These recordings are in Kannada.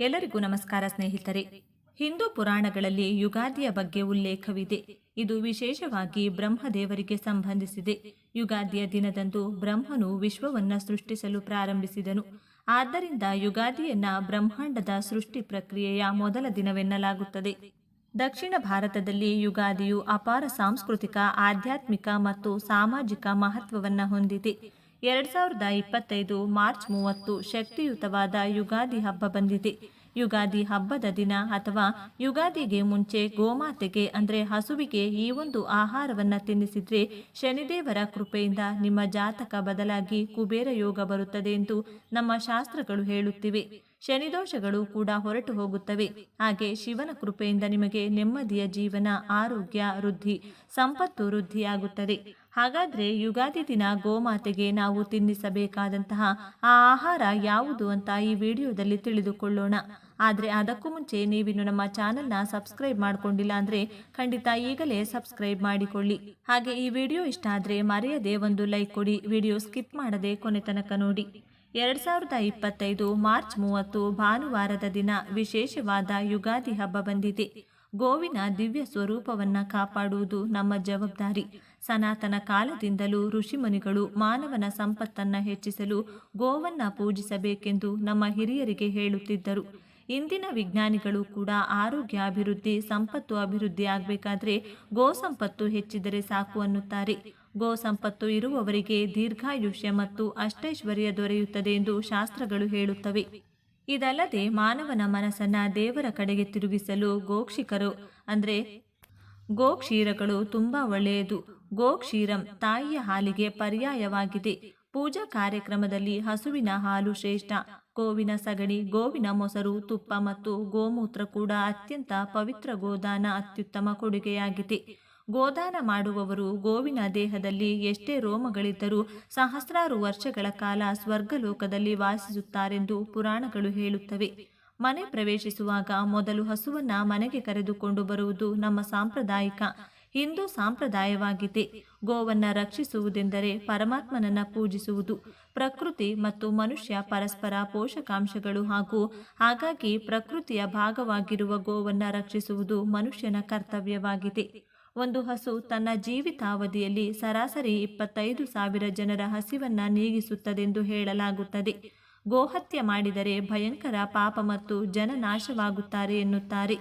ಎಲ್ಲರಿಗೂ ನಮಸ್ಕಾರ ಸ್ನೇಹಿತರೆ. ಹಿಂದೂ ಪುರಾಣಗಳಲ್ಲಿ ಯುಗಾದಿಯ ಬಗ್ಗೆ ಉಲ್ಲೇಖವಿದೆ. ಇದು ವಿಶೇಷವಾಗಿ ಬ್ರಹ್ಮದೇವರಿಗೆ ಸಂಬಂಧಿಸಿದೆ. ಯುಗಾದಿಯ ದಿನದಂದು ಬ್ರಹ್ಮನು ವಿಶ್ವವನ್ನ ಸೃಷ್ಟಿಸಲು ಪ್ರಾರಂಭಿಸಿದನು. ಆದ್ದರಿಂದ ಯುಗಾದಿಯನ್ನ ಬ್ರಹ್ಮಾಂಡದ ಸೃಷ್ಟಿ ಪ್ರಕ್ರಿಯೆಯ ಮೊದಲ ದಿನವೆನ್ನಲಾಗುತ್ತದೆ. ದಕ್ಷಿಣ ಭಾರತದಲ್ಲಿ ಯುಗಾದಿಯು ಅಪಾರ ಸಾಂಸ್ಕೃತಿಕ, ಆಧ್ಯಾತ್ಮಿಕ ಮತ್ತು ಸಾಮಾಜಿಕ ಮಹತ್ವವನ್ನು ಹೊಂದಿದೆ. ಎರಡ್ ಸಾವಿರದ ಇಪ್ಪತ್ತೈದು ಮಾರ್ಚ್ ಮೂವತ್ತು ಶಕ್ತಿಯುತವಾದ ಯುಗಾದಿ ಹಬ್ಬ ಬಂದಿದೆ. ಯುಗಾದಿ ಹಬ್ಬದ ದಿನ ಅಥವಾ ಯುಗಾದಿಗೆ ಮುಂಚೆ ಗೋಮಾತೆಗೆ ಅಂದ್ರೆ ಹಸುವಿಗೆ ಈ ಒಂದು ಆಹಾರವನ್ನ ತಿನ್ನಿಸಿದ್ರೆ ಶನಿದೇವರ ಕೃಪೆಯಿಂದ ನಿಮ್ಮ ಜಾತಕ ಬದಲಾಗಿ ಕುಬೇರ ಯೋಗ ಬರುತ್ತದೆ ಎಂದು ನಮ್ಮ ಶಾಸ್ತ್ರಗಳು ಹೇಳುತ್ತಿವೆ. ಶನಿದೋಷಗಳು ಕೂಡ ಹೊರಟು ಹೋಗುತ್ತವೆ. ಹಾಗೆ ಶಿವನ ಕೃಪೆಯಿಂದ ನಿಮಗೆ ನೆಮ್ಮದಿಯ ಜೀವನ, ಆರೋಗ್ಯ, ವೃದ್ಧಿ, ಸಂಪತ್ತು ವೃದ್ಧಿಯಾಗುತ್ತದೆ. ಹಾಗಾದ್ರೆ ಯುಗಾದಿ ದಿನ ಗೋಮಾತೆಗೆ ನಾವು ತಿನ್ನಿಸಬೇಕಾದಂತಹ ಆ ಆಹಾರ ಯಾವುದು ಅಂತ ಈ ವಿಡಿಯೋದಲ್ಲಿ ತಿಳಿದುಕೊಳ್ಳೋಣ. ಆದರೆ ಅದಕ್ಕೂ ಮುಂಚೆ ನೀವಿನ್ನು ನಮ್ಮ ಚಾನೆಲ್ನ ಸಬ್ಸ್ಕ್ರೈಬ್ ಮಾಡ್ಕೊಂಡಿಲ್ಲ ಅಂದರೆ ಖಂಡಿತ ಈಗಲೇ ಸಬ್ಸ್ಕ್ರೈಬ್ ಮಾಡಿಕೊಳ್ಳಿ. ಹಾಗೆ ಈ ವಿಡಿಯೋ ಇಷ್ಟ ಆದರೆ ಮರೆಯದೆ ಒಂದು ಲೈಕ್ ಕೊಡಿ, ವಿಡಿಯೋ ಸ್ಕಿಪ್ ಮಾಡದೆ ಕೊನೆ ತನಕ ನೋಡಿ. ಎರಡ್ ಸಾವಿರದ ಇಪ್ಪತ್ತೈದು ಮಾರ್ಚ್ ಮೂವತ್ತು ಭಾನುವಾರದ ದಿನ ವಿಶೇಷವಾದ ಯುಗಾದಿ ಹಬ್ಬ ಬಂದಿದೆ. ಗೋವಿನ ದಿವ್ಯ ಸ್ವರೂಪವನ್ನ ಕಾಪಾಡುವುದು ನಮ್ಮ ಜವಾಬ್ದಾರಿ. ಸನಾತನ ಕಾಲದಿಂದಲೂ ಋಷಿಮುನಿಗಳು ಮಾನವನ ಸಂಪತ್ತನ್ನು ಹೆಚ್ಚಿಸಲು ಗೋವನ್ನ ಪೂಜಿಸಬೇಕೆಂದು ನಮ್ಮ ಹಿರಿಯರಿಗೆ ಹೇಳುತ್ತಿದ್ದರು. ಇಂದಿನ ವಿಜ್ಞಾನಿಗಳು ಕೂಡ ಆರೋಗ್ಯ ಅಭಿವೃದ್ಧಿ ಸಂಪತ್ತು ಅಭಿವೃದ್ಧಿ ಆಗಬೇಕಾದ್ರೆ ಗೋ ಸಂಪತ್ತು ಹೆಚ್ಚಿದರೆ ಸಾಕು ಅನ್ನುತ್ತಾರೆ. ಗೋ ಸಂಪತ್ತು ಇರುವವರಿಗೆ ದೀರ್ಘಾಯುಷ್ಯ ಮತ್ತು ಅಷ್ಟೈಶ್ವರ್ಯ ದೊರೆಯುತ್ತದೆ ಎಂದು ಶಾಸ್ತ್ರಗಳು ಹೇಳುತ್ತವೆ. ಇದಲ್ಲದೆ ಮಾನವನ ಮನಸ್ಸನ್ನ ದೇವರ ಕಡೆಗೆ ತಿರುಗಿಸಲು ಗೋಕ್ಷಿಕರು ಅಂದರೆ ಗೋಕ್ಷೀರಗಳು ತುಂಬಾ ಒಳ್ಳೆಯದು. ಗೋಕ್ಷೀರಂ ತಾಯಿಯ ಹಾಲಿಗೆ ಪರ್ಯಾಯವಾಗಿದೆ. ಪೂಜಾ ಕಾರ್ಯಕ್ರಮದಲ್ಲಿ ಹಸುವಿನ ಹಾಲು ಶ್ರೇಷ್ಠ. ಗೋವಿನ ಸಗಣಿ, ಗೋವಿನ ಮೊಸರು, ತುಪ್ಪ ಮತ್ತು ಗೋಮೂತ್ರ ಕೂಡ ಅತ್ಯಂತ ಪವಿತ್ರ ಗೋದಾನ ಅತ್ಯುತ್ತಮ ಕೊಡುಗೆಯಾಗಿದೆ. ಗೋದಾನ ಮಾಡುವವರು ಗೋವಿನ ದೇಹದಲ್ಲಿ ಎಷ್ಟೇ ರೋಮಗಳಿದ್ದರೂ ಸಹಸ್ರಾರು ವರ್ಷಗಳ ಕಾಲ ಸ್ವರ್ಗಲೋಕದಲ್ಲಿ ವಾಸಿಸುತ್ತಾರೆಂದು ಪುರಾಣಗಳು ಹೇಳುತ್ತವೆ. ಮನೆ ಪ್ರವೇಶಿಸುವಾಗ ಮೊದಲು ಹಸುವನ್ನ ಮನೆಗೆ ಕರೆದುಕೊಂಡು ಬರುವುದು ನಮ್ಮ ಸಾಂಪ್ರದಾಯಿಕ ಹಿಂದೂ ಸಾಂಪ್ರದಾಯವಾಗಿದೆ. ಗೋವನ್ನು ರಕ್ಷಿಸುವುದೆಂದರೆ ಪರಮಾತ್ಮನನ್ನು ಪೂಜಿಸುವುದು. ಪ್ರಕೃತಿ ಮತ್ತು ಮನುಷ್ಯ ಪರಸ್ಪರ ಪೋಷಕಾಂಶಗಳು ಹಾಗೂ ಹಾಗಾಗಿ ಪ್ರಕೃತಿಯ ಭಾಗವಾಗಿರುವ ಗೋವನ್ನು ರಕ್ಷಿಸುವುದು ಮನುಷ್ಯನ ಕರ್ತವ್ಯವಾಗಿದೆ. ಒಂದು ಹಸು ತನ್ನ ಜೀವಿತಾವಧಿಯಲ್ಲಿ ಸರಾಸರಿ ಇಪ್ಪತ್ತೈದು ಸಾವಿರ ಜನರ ಹಸಿವನ್ನು ನೀಗಿಸುತ್ತದೆಂದು ಹೇಳಲಾಗುತ್ತದೆ. ಗೋಹತ್ಯೆ ಮಾಡಿದರೆ ಭಯಂಕರ ಪಾಪ ಮತ್ತು ಜನನಾಶವಾಗುತ್ತಾರೆ ಎನ್ನುತ್ತಾರೆ.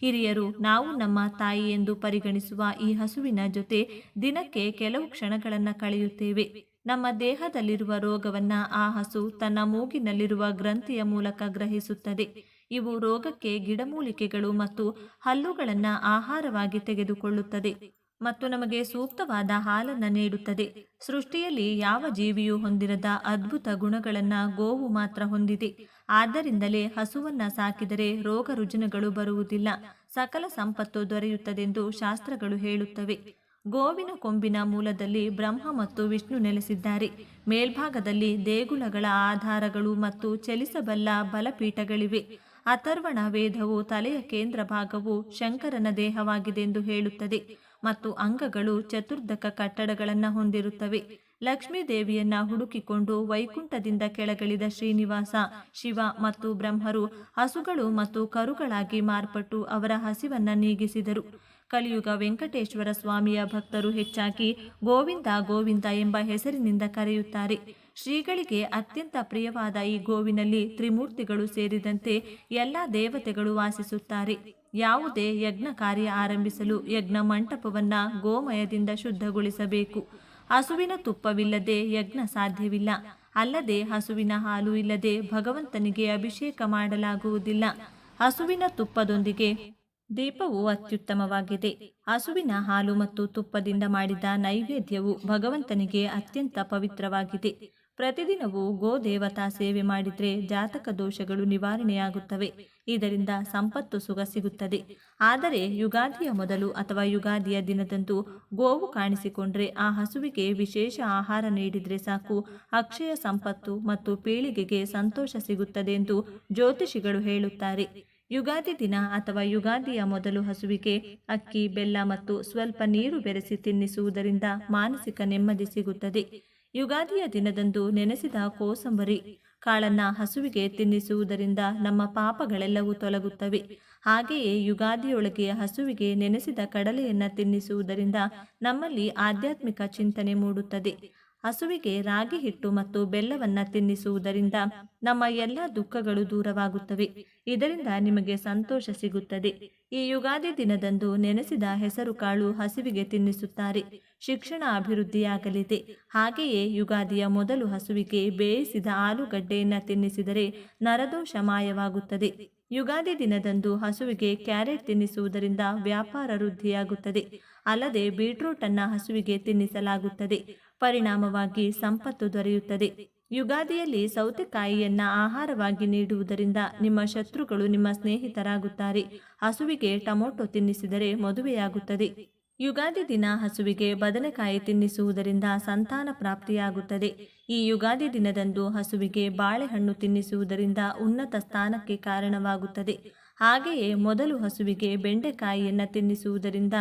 ಹಿರಿಯರು, ನಾವು ನಮ್ಮ ತಾಯಿ ಎಂದು ಪರಿಗಣಿಸುವ ಈ ಹಸುವಿನ ಜೊತೆ ದಿನಕ್ಕೆ ಕೆಲವು ಕ್ಷಣಗಳನ್ನು ಕಳೆಯುತ್ತೇವೆ. ನಮ್ಮ ದೇಹದಲ್ಲಿರುವ ರೋಗವನ್ನ ಆ ಹಸು ತನ್ನ ಮೂಗಿನಲ್ಲಿರುವ ಗ್ರಂಥಿಯ ಮೂಲಕ ಗ್ರಹಿಸುತ್ತದೆ. ಇವು ರೋಗಕ್ಕೆ ಗಿಡಮೂಲಿಕೆಗಳು ಮತ್ತು ಹಲ್ಲುಗಳನ್ನು ಆಹಾರವಾಗಿ ತೆಗೆದುಕೊಳ್ಳುತ್ತದೆ ಮತ್ತು ನಮಗೆ ಸೂಕ್ತವಾದ ಹಾಲನ್ನು ನೀಡುತ್ತದೆ. ಸೃಷ್ಟಿಯಲ್ಲಿ ಯಾವ ಜೀವಿಯೂ ಹೊಂದಿರದ ಅದ್ಭುತ ಗುಣಗಳನ್ನು ಗೋವು ಮಾತ್ರ ಹೊಂದಿದೆ. ಆದ್ದರಿಂದಲೇ ಹಸುವನ್ನ ಸಾಕಿದರೆ ರೋಗ ರುಜಿನಗಳು ಬರುವುದಿಲ್ಲ. ಸಕಲ ಸಂಪತ್ತು ದೊರೆಯುತ್ತದೆಂದು ಶಾಸ್ತ್ರಗಳು ಹೇಳುತ್ತವೆ. ಗೋವಿನ ಕೊಂಬಿನ ಮೂಲದಲ್ಲಿ ಬ್ರಹ್ಮ ಮತ್ತು ವಿಷ್ಣು ನೆಲೆಸಿದ್ದಾರೆ. ಮೇಲ್ಭಾಗದಲ್ಲಿ ದೇಗುಲಗಳ ಆಧಾರಗಳು ಮತ್ತು ಚಲಿಸಬಲ್ಲ ಬಲಪೀಠಗಳಿವೆ. ಅಥರ್ವಣ ವೇದವು ತಲೆಯ ಕೇಂದ್ರ ಭಾಗವು ಶಂಕರನ ದೇಹವಾಗಿದೆ ಎಂದು ಹೇಳುತ್ತದೆ ಮತ್ತು ಅಂಗಗಳು ಚತುರ್ಧಕ ಕಟ್ಟಡಗಳನ್ನು ಹೊಂದಿರುತ್ತವೆ. ಲಕ್ಷ್ಮೀ ದೇವಿಯನ್ನ ಹುಡುಕಿಕೊಂಡು ವೈಕುಂಠದಿಂದ ಕೆಳಗಿಳಿದ ಶ್ರೀನಿವಾಸ, ಶಿವ ಮತ್ತು ಬ್ರಹ್ಮರು ಹಸುಗಳು ಮತ್ತು ಕರುಗಳಾಗಿ ಮಾರ್ಪಟ್ಟು ಅವರ ಹಸಿವನ್ನ ನೀಗಿಸಿದರು. ಕಲಿಯುಗ ವೆಂಕಟೇಶ್ವರ ಸ್ವಾಮಿಯ ಭಕ್ತರು ಹೆಚ್ಚಾಗಿ ಗೋವಿಂದ ಗೋವಿಂದ ಎಂಬ ಹೆಸರಿನಿಂದ ಕರೆಯುತ್ತಾರೆ. ಶ್ರೀಗಳಿಗೆ ಅತ್ಯಂತ ಪ್ರಿಯವಾದ ಈ ಗೋವಿನಲ್ಲಿ ತ್ರಿಮೂರ್ತಿಗಳು ಸೇರಿದಂತೆ ಎಲ್ಲ ದೇವತೆಗಳು ವಾಸಿಸುತ್ತಾರೆ. ಯಾವುದೇ ಯಜ್ಞ ಕಾರ್ಯ ಆರಂಭಿಸಲು ಯಜ್ಞ ಮಂಟಪವನ್ನ ಗೋಮಯದಿಂದ ಶುದ್ಧಗೊಳಿಸಬೇಕು. ಹಸುವಿನ ತುಪ್ಪವಿಲ್ಲದೆ ಯಜ್ಞ ಸಾಧ್ಯವಿಲ್ಲ. ಅಲ್ಲದೆ ಹಸುವಿನ ಹಾಲು ಇಲ್ಲದೆ ಭಗವಂತನಿಗೆ ಅಭಿಷೇಕ ಮಾಡಲಾಗುವುದಿಲ್ಲ. ಹಸುವಿನ ತುಪ್ಪದೊಂದಿಗೆ ದೀಪವು ಅತ್ಯುತ್ತಮವಾಗಿದೆ. ಹಸುವಿನ ಹಾಲು ಮತ್ತು ತುಪ್ಪದಿಂದ ಮಾಡಿದ ನೈವೇದ್ಯವು ಭಗವಂತನಿಗೆ ಅತ್ಯಂತ ಪವಿತ್ರವಾಗಿದೆ. ಪ್ರತಿದಿನವೂ ಗೋ ದೇವತಾ ಸೇವೆ ಮಾಡಿದರೆ ಜಾತಕ ದೋಷಗಳು ನಿವಾರಣೆಯಾಗುತ್ತವೆ. ಇದರಿಂದ ಸಂಪತ್ತು ಸುಖ ಸಿಗುತ್ತದೆ. ಆದರೆ ಯುಗಾದಿಯ ಮೊದಲು ಅಥವಾ ಯುಗಾದಿಯ ದಿನದಂದು ಗೋವು ಕಾಣಿಸಿಕೊಂಡರೆ ಆ ಹಸುವಿಗೆ ವಿಶೇಷ ಆಹಾರ ನೀಡಿದರೆ ಸಾಕು. ಅಕ್ಷಯ ಸಂಪತ್ತು ಮತ್ತು ಪೀಳಿಗೆಗೆ ಸಂತೋಷ ಸಿಗುತ್ತದೆ ಎಂದು ಜ್ಯೋತಿಷಿಗಳು ಹೇಳುತ್ತಾರೆ. ಯುಗಾದಿ ದಿನ ಅಥವಾ ಯುಗಾದಿಯ ಮೊದಲು ಹಸುವಿಗೆ ಅಕ್ಕಿ, ಬೆಲ್ಲ ಮತ್ತು ಸ್ವಲ್ಪ ನೀರು ಬೆರೆಸಿ ತಿನ್ನಿಸುವುದರಿಂದ ಮಾನಸಿಕ ನೆಮ್ಮದಿ ಸಿಗುತ್ತದೆ. ಯುಗಾದಿಯ ದಿನದಂದು ನೆನೆಸಿದ ಕೋಸಂಬರಿ. ಕಾಳನ್ನ ಹಸುವಿಗೆ ತಿನ್ನಿಸುವುದರಿಂದ ನಮ್ಮ ಪಾಪಗಳೆಲ್ಲವೂ ತೊಲಗುತ್ತವೆ. ಹಾಗೆಯೇ ಯುಗಾದಿಯೊಳಗೆ ಹಸುವಿಗೆ ನೆನೆಸಿದ ಕಡಲೆಯನ್ನ ತಿನ್ನಿಸುವುದರಿಂದ ನಮ್ಮಲ್ಲಿ ಆಧ್ಯಾತ್ಮಿಕ ಚಿಂತನೆ ಮೂಡುತ್ತದೆ. ಹಸುವಿಗೆ ರಾಗಿ ಹಿಟ್ಟು ಮತ್ತು ಬೆಲ್ಲವನ್ನ ತಿನ್ನಿಸುವುದರಿಂದ ನಮ್ಮ ಎಲ್ಲ ದುಃಖಗಳು ದೂರವಾಗುತ್ತವೆ. ಇದರಿಂದ ನಿಮಗೆ ಸಂತೋಷ ಸಿಗುತ್ತದೆ. ಈ ಯುಗಾದಿ ದಿನದಂದು ನೆನೆಸಿದ ಹೆಸರು ಕಾಳು ಹಸುವಿಗೆ ತಿನ್ನಿಸುತ್ತಾರೆ. ಶಿಕ್ಷಣ ಅಭಿವೃದ್ಧಿಯಾಗಲಿದೆ. ಹಾಗೆಯೇ ಯುಗಾದಿಯ ಮೊದಲು ಹಸುವಿಗೆ ಬೇಯಿಸಿದ ಆಲೂಗಡ್ಡೆಯನ್ನು ತಿನ್ನಿಸಿದರೆ ನರದೋಷ ಮಾಯವಾಗುತ್ತದೆ. ಯುಗಾದಿ ದಿನದಂದು ಹಸುವಿಗೆ ಕ್ಯಾರೆಟ್ ತಿನ್ನಿಸುವುದರಿಂದ ವ್ಯಾಪಾರ ವೃದ್ಧಿಯಾಗುತ್ತದೆ. ಅಲ್ಲದೆ ಬೀಟ್ರೂಟ್ ಅನ್ನ ಹಸುವಿಗೆ ತಿನ್ನಿಸಲಾಗುತ್ತದೆ. ಪರಿಣಾಮವಾಗಿ ಸಂಪತ್ತು ದೊರೆಯುತ್ತದೆ. ಯುಗಾದಿಯಲ್ಲಿ ಸೌತೆಕಾಯಿಯನ್ನ ಆಹಾರವಾಗಿ ನೀಡುವುದರಿಂದ ನಿಮ್ಮ ಶತ್ರುಗಳು ನಿಮ್ಮ ಸ್ನೇಹಿತರಾಗುತ್ತಾರೆ. ಹಸುವಿಗೆ ಟೊಮೊಟೊ ತಿನ್ನಿಸಿದರೆ ಮದುವೆಯಾಗುತ್ತದೆ. ಯುಗಾದಿ ದಿನ ಹಸುವಿಗೆ ಬದನೆಕಾಯಿ ತಿನ್ನಿಸುವುದರಿಂದ ಸಂತಾನ ಪ್ರಾಪ್ತಿಯಾಗುತ್ತದೆ. ಈ ಯುಗಾದಿ ದಿನದಂದು ಹಸುವಿಗೆ ಬಾಳೆಹಣ್ಣು ತಿನ್ನಿಸುವುದರಿಂದ ಉನ್ನತ ಸ್ಥಾನಕ್ಕೆ ಕಾರಣವಾಗುತ್ತದೆ. ಹಾಗೆಯೇ ಮೊದಲು ಹಸುವಿಗೆ ಬೆಂಡೆಕಾಯಿಯನ್ನು ತಿನ್ನಿಸುವುದರಿಂದ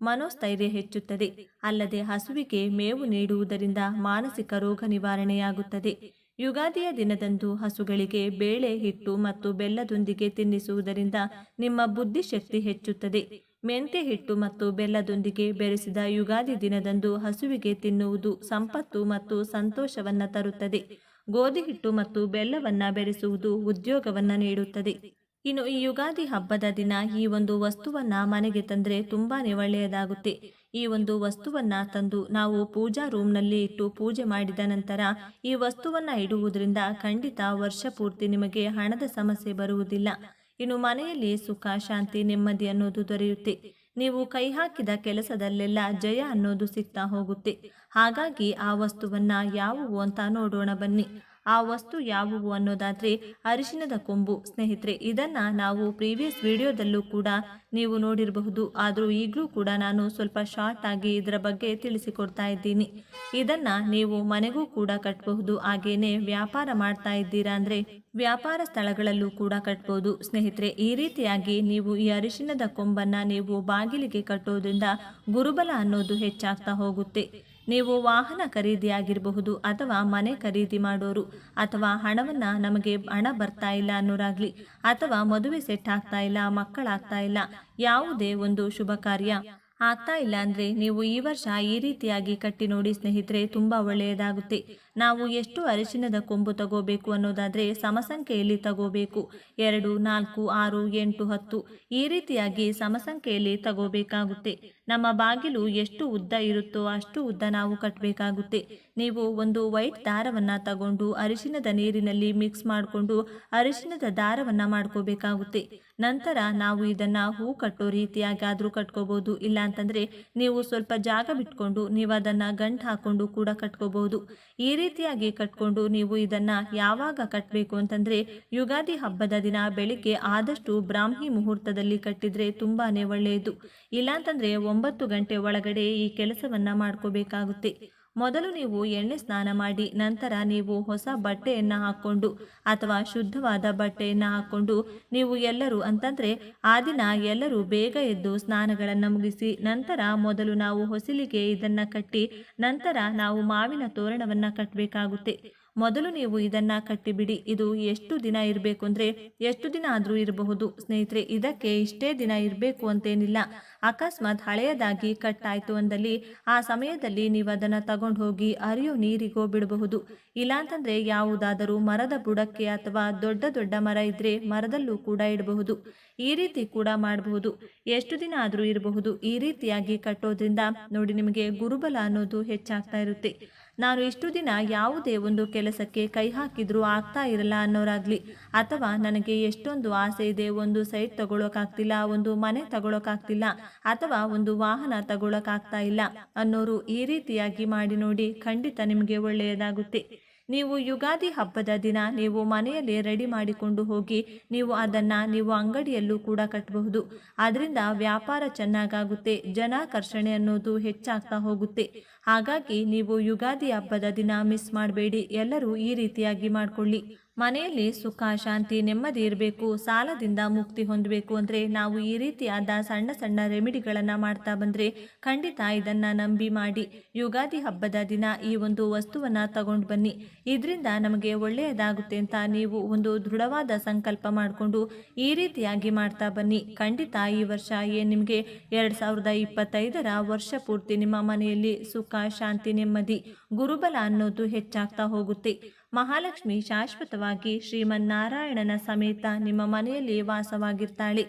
ಮನೋಸ್ಥೈರ್ಯ ಹೆಚ್ಚುತ್ತದೆ. ಅಲ್ಲದೆ ಹಸುವಿಗೆ ಮೇವು ನೀಡುವುದರಿಂದ ಮಾನಸಿಕ ರೋಗ ನಿವಾರಣೆಯಾಗುತ್ತದೆ. ಯುಗಾದಿಯ ದಿನದಂದು ಹಸುಗಳಿಗೆ ಬೇಳೆ, ಹಿಟ್ಟು ಮತ್ತು ಬೆಲ್ಲದೊಂದಿಗೆ ತಿನ್ನಿಸುವುದರಿಂದ ನಿಮ್ಮ ಬುದ್ಧಿಶಕ್ತಿ ಹೆಚ್ಚುತ್ತದೆ. ಮೆಂತ್ಯ ಹಿಟ್ಟು ಮತ್ತು ಬೆಲ್ಲದೊಂದಿಗೆ ಬೆರೆಸಿದ ಯುಗಾದಿ ದಿನದಂದು ಹಸುವಿಗೆ ತಿನ್ನುವುದು ಸಂಪತ್ತು ಮತ್ತು ಸಂತೋಷವನ್ನ ತರುತ್ತದೆ. ಗೋಧಿ, ಹಿಟ್ಟು ಮತ್ತು ಬೆಲ್ಲವನ್ನ ಬೆರೆಸುವುದು ಉದ್ಯೋಗವನ್ನ ನೀಡುತ್ತದೆ. ಇನ್ನು ಈ ಯುಗಾದಿ ಹಬ್ಬದ ದಿನ ಈ ಒಂದು ವಸ್ತುವನ್ನ ಮನೆಗೆ ತಂದ್ರೆ ತುಂಬಾನೇ ಒಳ್ಳೆಯದಾಗುತ್ತೆ. ಈ ಒಂದು ವಸ್ತುವನ್ನ ತಂದು ನಾವು ಪೂಜಾ ರೂಮ್ನಲ್ಲಿ ಇಟ್ಟು ಪೂಜೆ ಮಾಡಿದ ನಂತರ ಈ ವಸ್ತುವನ್ನ ಇಡುವುದರಿಂದ ಖಂಡಿತ ವರ್ಷ ಪೂರ್ತಿ ನಿಮಗೆ ಹಣದ ಸಮಸ್ಯೆ ಬರುವುದಿಲ್ಲ. ಇನ್ನು ಮನೆಯಲ್ಲಿ ಸುಖ, ಶಾಂತಿ, ನೆಮ್ಮದಿ ಅನ್ನೋದು ದೊರೆಯುತ್ತೆ. ನೀವು ಕೈ ಹಾಕಿದ ಕೆಲಸದಲ್ಲೆಲ್ಲ ಜಯ ಅನ್ನೋದು ಸಿಗ್ತಾ ಹೋಗುತ್ತೆ. ಹಾಗಾಗಿ ಆ ವಸ್ತುವನ್ನ ಯಾವುವು ಅಂತ ನೋಡೋಣ ಬನ್ನಿ. ಆ ವಸ್ತು ಯಾವುವು ಅನ್ನೋದಾದ್ರೆ ಅರಿಶಿನದ ಕೊಂಬು. ಸ್ನೇಹಿತರೆ, ಇದನ್ನ ನಾವು ಪ್ರೀವಿಯಸ್ ವಿಡಿಯೋದಲ್ಲೂ ಕೂಡ ನೀವು ನೋಡಿರಬಹುದು. ಆದರೂ ಈಗಲೂ ಕೂಡ ನಾನು ಸ್ವಲ್ಪ ಶಾರ್ಟ್ ಆಗಿ ಇದರ ಬಗ್ಗೆ ತಿಳಿಸಿಕೊಡ್ತಾ ಇದ್ದೀನಿ. ಇದನ್ನ ನೀವು ಮನೆಗೂ ಕೂಡ ಕಟ್ಟಬಹುದು ಹಾಗೇನೆ ವ್ಯಾಪಾರ ಮಾಡ್ತಾ ಇದ್ದೀರಾ ಅಂದ್ರೆ ವ್ಯಾಪಾರ ಸ್ಥಳಗಳಲ್ಲೂ ಕೂಡ ಕಟ್ಬೋದು. ಸ್ನೇಹಿತರೆ, ಈ ರೀತಿಯಾಗಿ ನೀವು ಈ ಅರಿಶಿನದ ಕೊಂಬನ್ನ ನೀವು ಬಾಗಿಲಿಗೆ ಕಟ್ಟೋದ್ರಿಂದ ಗುರುಬಲ ಅನ್ನೋದು ಹೆಚ್ಚಾಗ್ತಾ ಹೋಗುತ್ತೆ. ನೀವು ವಾಹನ ಖರೀದಿಯಾಗಿರಬಹುದು ಅಥವಾ ಮನೆ ಖರೀದಿ ಮಾಡೋರು ಅಥವಾ ಹಣವನ್ನ ನಮಗೆ ಹಣ ಬರ್ತಾ ಇಲ್ಲ ಅನ್ನೋರಾಗ್ಲಿ ಅಥವಾ ಮದುವೆ ಸೆಟ್ ಆಗ್ತಾ ಇಲ್ಲ, ಮಕ್ಕಳಾಗ್ತಾ ಇಲ್ಲ, ಯಾವುದೇ ಒಂದು ಶುಭ ಕಾರ್ಯ ಆಗ್ತಾ ಇಲ್ಲ ಅಂದರೆ ನೀವು ಈ ವರ್ಷ ಈ ರೀತಿಯಾಗಿ ಕಟ್ಟಿ ನೋಡಿ ಸ್ನೇಹಿತರೆ ತುಂಬಾ ಒಳ್ಳೆಯದಾಗುತ್ತೆ. ನಾವು ಎಷ್ಟು ಅರಿಶಿನದ ಕೊಂಬು ತಗೋಬೇಕು ಅನ್ನೋದಾದ್ರೆ ಸಮಸಂಖ್ಯೆಯಲ್ಲಿ ತಗೋಬೇಕು. ಎರಡು, ನಾಲ್ಕು, ಆರು, ಎಂಟು, ಹತ್ತು ಈ ರೀತಿಯಾಗಿ ಸಮಸಂಖ್ಯೆಯಲ್ಲಿ ತಗೋಬೇಕಾಗುತ್ತೆ. ನಮ್ಮ ಬಾಗಿಲು ಎಷ್ಟು ಉದ್ದ ಇರುತ್ತೋ ಅಷ್ಟು ಉದ್ದ ನಾವು ಕಟ್ಟಬೇಕಾಗುತ್ತೆ ನೀವು ಒಂದು ವೈಟ್ ದಾರವನ್ನು ತಗೊಂಡು ಅರಿಶಿನದ ನೀರಿನಲ್ಲಿ ಮಿಕ್ಸ್ ಮಾಡಿಕೊಂಡು ಅರಿಶಿನದ ದಾರವನ್ನು ಮಾಡ್ಕೋಬೇಕಾಗುತ್ತೆ. ನಂತರ ನಾವು ಇದನ್ನು ಹೂ ಕಟ್ಟೋ ರೀತಿಯಾಗಾದರೂ ಕಟ್ಕೋಬಹುದು ಇಲ್ಲ ಅಂತಂದ್ರೆ ನೀವು ಸ್ವಲ್ಪ ಜಾಗ ಬಿಟ್ಕೊಂಡು ನೀವು ಅದನ್ನು ಗಂಟು ಹಾಕೊಂಡು ಕೂಡ ಕಟ್ಕೋಬಹುದು ಈ ರೀತಿಯಾಗಿ ಕಟ್ಕೊಂಡು ನೀವು ಇದನ್ನು ಯಾವಾಗ ಕಟ್ಟಬೇಕು ಅಂತಂದರೆ ಯುಗಾದಿ ಹಬ್ಬದ ದಿನ ಬೆಳಿಗ್ಗೆ ಆದಷ್ಟು ಬ್ರಾಹ್ಮಿ ಮುಹೂರ್ತದಲ್ಲಿ ಕಟ್ಟಿದರೆ ತುಂಬಾ ಒಳ್ಳೆಯದು. ಇಲ್ಲಾಂತಂದ್ರೆ ಒಂಬತ್ತು ಗಂಟೆ ಒಳಗಡೆ ಈ ಕೆಲಸವನ್ನ ಮಾಡ್ಕೋಬೇಕಾಗುತ್ತೆ. ಮೊದಲು ನೀವು ಎಣ್ಣೆ ಸ್ನಾನ ಮಾಡಿ, ನಂತರ ನೀವು ಹೊಸ ಬಟ್ಟೆಯನ್ನು ಹಾಕ್ಕೊಂಡು ಅಥವಾ ಶುದ್ಧವಾದ ಬಟ್ಟೆಯನ್ನು ಹಾಕ್ಕೊಂಡು ನೀವು ಎಲ್ಲರೂ ಅಂತಂದ್ರೆ ಆ ದಿನ ಎಲ್ಲರೂ ಬೇಗ ಎದ್ದು ಸ್ನಾನಗಳನ್ನು ಮುಗಿಸಿ, ನಂತರ ಮೊದಲು ನಾವು ಹೊಸಲಿಗೆ ಇದನ್ನ ಕಟ್ಟಿ, ನಂತರ ನಾವು ಮಾವಿನ ತೋರಣವನ್ನ ಕಟ್ಟಬೇಕಾಗುತ್ತೆ ಮೊದಲು ನೀವು ಇದನ್ನ ಕಟ್ಟಿಬಿಡಿ. ಇದು ಎಷ್ಟು ದಿನ ಇರಬೇಕು ಅಂದ್ರೆ ಎಷ್ಟು ದಿನ ಆದರೂ ಇರಬಹುದು. ಸ್ನೇಹಿತರೆ, ಇದಕ್ಕೆ ಇಷ್ಟೇ ದಿನ ಇರಬೇಕು ಅಂತೇನಿಲ್ಲ. ಅಕಸ್ಮಾತ್ ಹಳೆಯದಾಗಿ ಕಟ್ ಆಯ್ತು ಅಂದಲ್ಲಿ ಆ ಸಮಯದಲ್ಲಿ ನೀವು ಅದನ್ನ ತಗೊಂಡು ಹೋಗಿ ಅರಿಯೋ ನೀರಿಗೋ ಬಿಡಬಹುದು ಇಲ್ಲಾಂತಂದ್ರೆ ಯಾವುದಾದರೂ ಮರದ ಬುಡಕ್ಕೆ ಅಥವಾ ದೊಡ್ಡ ದೊಡ್ಡ ಮರ ಇದ್ರೆ ಮರದಲ್ಲೂ ಕೂಡ ಇಡಬಹುದು. ಈ ರೀತಿ ಕೂಡ ಮಾಡಬಹುದು. ಎಷ್ಟು ದಿನ ಆದರೂ ಇರಬಹುದು. ಈ ರೀತಿಯಾಗಿ ಕಟ್ಟೋದ್ರಿಂದ ನೋಡಿ ನಿಮಗೆ ಗುರುಬಲ ಅನ್ನೋದು ಹೆಚ್ಚಾಗ್ತಾ ಇರುತ್ತೆ. ನಾನು ಇಷ್ಟು ದಿನ ಯಾವುದೇ ಒಂದು ಕೆಲಸಕ್ಕೆ ಕೈ ಹಾಕಿದ್ರೂ ಆಗ್ತಾ ಇರಲ್ಲ ಅನ್ನೋರಾಗ್ಲಿ. ಅಥವಾ ನನಗೆ ಎಷ್ಟೊಂದು ಆಸೆ ಇದೆ, ಒಂದು ಸೈಟ್ ತಗೊಳಕಾಗ್ತಿಲ್ಲ ಒಂದು ಮನೆ ತಗೊಳಕಾಗ್ತಿಲ್ಲ ಅಥವಾ ಒಂದು ವಾಹನ ತಗೊಳಕಾಗ್ತಾ ಇಲ್ಲ ಅನ್ನೋರು ಈ ರೀತಿಯಾಗಿ ಮಾಡಿ ನೋಡಿ ಖಂಡಿತ ನಿಮಗೆ ಒಳ್ಳೆಯದಾಗುತ್ತೆ. ನೀವು ಯುಗಾದಿ ಹಬ್ಬದ ದಿನ ನೀವು ಮನೆಯಲ್ಲಿ ರೆಡಿ ಮಾಡಿಕೊಂಡು ಹೋಗಿ ನೀವು ಅದನ್ನ ನೀವು ಅಂಗಡಿಯಲ್ಲೂ ಕೂಡ ಕಟ್ಟಬಹುದು ಅದರಿಂದ ವ್ಯಾಪಾರ ಚೆನ್ನಾಗಾಗುತ್ತೆ ಜನಾಕರ್ಷಣೆ ಅನ್ನೋದು ಹೆಚ್ಚಾಗ್ತಾ ಹೋಗುತ್ತೆ. ಹಾಗಾಗಿ ನೀವು ಯುಗಾದಿ ಹಬ್ಬದ ದಿನ ಮಿಸ್ ಮಾಡಬೇಡಿ, ಎಲ್ಲರೂ ಈ ರೀತಿಯಾಗಿ ಮಾಡಿಕೊಳ್ಳಿ. ಮನೆಯಲ್ಲಿ ಸುಖ, ಶಾಂತಿ, ನೆಮ್ಮದಿ ಇರಬೇಕು, ಸಾಲದಿಂದ ಮುಕ್ತಿ ಹೊಂದಬೇಕು ಅಂದರೆ ನಾವು ಈ ರೀತಿಯಾದ ಸಣ್ಣ ಸಣ್ಣ ರೆಮಿಡಿಗಳನ್ನು ಮಾಡ್ತಾ ಬಂದರೆ ಖಂಡಿತ ಇದನ್ನು ನಂಬಿ ಮಾಡಿ. ಯುಗಾದಿ ಹಬ್ಬದ ದಿನ ಈ ಒಂದು ವಸ್ತುವನ್ನು ತಗೊಂಡು ಬನ್ನಿ. ಇದರಿಂದ ನಮಗೆ ಒಳ್ಳೆಯದಾಗುತ್ತೆ ಅಂತ ನೀವು ಒಂದು ದೃಢವಾದ ಸಂಕಲ್ಪ ಮಾಡಿಕೊಂಡು ಈ ರೀತಿಯಾಗಿ ಮಾಡ್ತಾ ಬನ್ನಿ. ಖಂಡಿತ ಈ ವರ್ಷ ಏ ನಿಮಗೆ ಎರಡು ಸಾವಿರದ ಇಪ್ಪತ್ತೈದರ ವರ್ಷ ಪೂರ್ತಿ ನಿಮ್ಮ ಮನೆಯಲ್ಲಿ ಸುಖ, ಶಾಂತಿ, ನೆಮ್ಮದಿ, ಗುರುಬಲ ಅನ್ನೋದು ಹೆಚ್ಚಾಗ್ತಾ ಹೋಗುತ್ತೆ. ಮಹಾಲಕ್ಷ್ಮಿ ಶಾಶ್ವತವಾಗಿ ಶ್ರೀಮನ್ನಾರಾಯಣನ ಸಮೇತ ನಿಮ್ಮ ಮನೆಯಲ್ಲಿ ವಾಸವಾಗಿರ್ತಾಳೆ.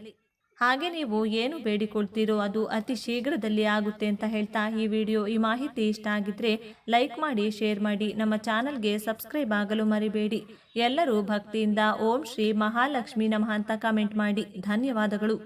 ಹಾಗೆ ನೀವು ಏನು ಬೇಡಿಕೊಳ್ತೀರೋ ಅದು ಅತಿ ಶೀಘ್ರದಲ್ಲಿ ಆಗುತ್ತೆ ಅಂತ ಹೇಳ್ತಾ ಈ ವಿಡಿಯೋ. ಈ ಮಾಹಿತಿ ಇಷ್ಟ ಆಗಿದ್ರೆ ಲೈಕ್ ಮಾಡಿ, ಶೇರ್ ಮಾಡಿ. ನಮ್ಮ ಚಾನಲ್ಗೆ ಸಬ್ಸ್ಕ್ರೈಬ್ ಆಗಲು ಮರಿಬೇಡಿ. ಎಲ್ಲರೂ ಭಕ್ತಿಯಿಂದ ಓಂ ಶ್ರೀ ಮಹಾಲಕ್ಷ್ಮಿ ನಮಃ ಅಂತ ಕಮೆಂಟ್ ಮಾಡಿ. ಧನ್ಯವಾದಗಳು.